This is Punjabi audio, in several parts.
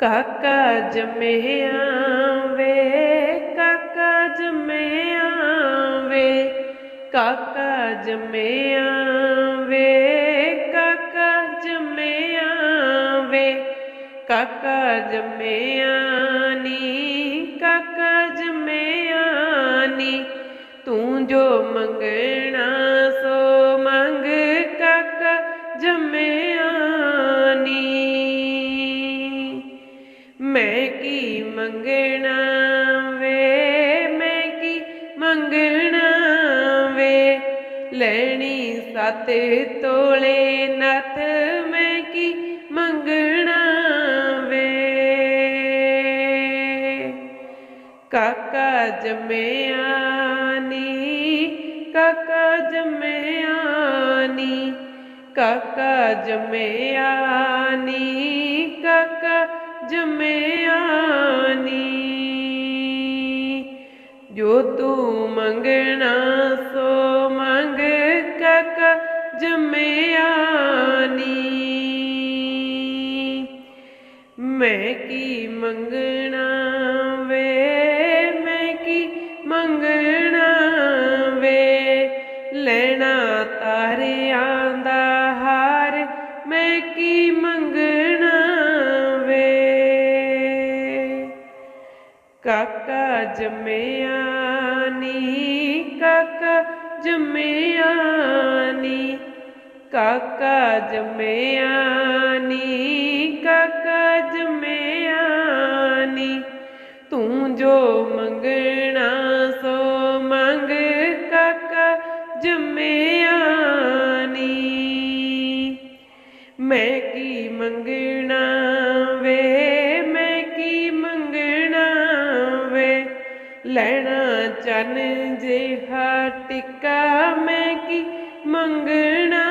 ਕਾਕਾ ਜੰਮਿਆ ਵੇ ਕਾਕਾ ਜੰਮਿਆ ਵੇ ਕਾਕਾ ਜੰਮਿਆ ਵੇ ਕਾਕਾ ਜੰਮਿਆ ਵੇ ਕਾਕਾ ਜੰਮਿਆ ਨੀ ਕਾਕਾ ਜੰਮਿਆ ਨੀ ਤੂੰ ਜੋ ਮੰਗਣਾ ਮੰਗਣਾ ਵੇ, ਮੈਂ ਕੀ ਮੰਗਣਾ ਵੇ? ਲੈਣੀ ਸੱਤ ਤੋਲੇ ਨਥ, ਮੈਂ ਕੀ ਮੰਗਣਾ ਵੇ? ਕਾਕਾ ਜੰਮਿਆ ਕਾਕਾ ਜੰਮਿਆ ਕਾਕਾ ਜੰਮਿਆ ਕਾਕਾ ਜੰਮਿਆ ਜੋ ਤੂੰ ਮੰਗਣਾ ਸੋ ਮੰਗ ਕਾਕਾ ਜੰਮਿਆ ਨੀ। ਮੈਂ ਕੀ ਮੰਗਣਾ ਵੇ, ਮੈਂ ਕੀ ਮੰਗਣਾ ਵੇ? ਲੈਣਾ ਤਾਰਿਆਂ ਦਾ ਹਾਰ ਮੈਂ ਕੀ ਮੰਗਣਾ ਕਾਕਾ ਜੰਮਿਆ ਕਾਕਾ ਜੰਮਿਆ ਨੀ ਕਾਕਾ ਜੰਮਿਆ ਨੀ ਕਾਕਾ ਜੰਮਿਆ ਨੀ ਤੂੰ ਜੋ ਮੰਗਣਾ, ਸੋ ਮੰਗ ਕਾਕਾ ਜੰਮਿਆ ਮੈਂ ਕੀ ਮੰਗਣਾ ਚਨ ਜਿਹਾ ਟਿੱਕਾ ਮੈਂ ਕੀ ਮੰਗਣਾ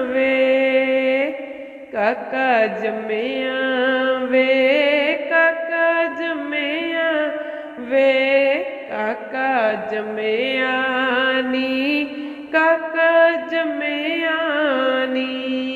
ਵੇ? ਕਾਕਾ ਜੰਮਿਆ ਵੇ, ਕਾਕਾ ਜੰਮਿਆ ਵੇ, ਕਾਕਾ ਜੰਮਿਆ ਨੀ, ਕਾਕਾ ਜੰਮਿਆ ਨੀ।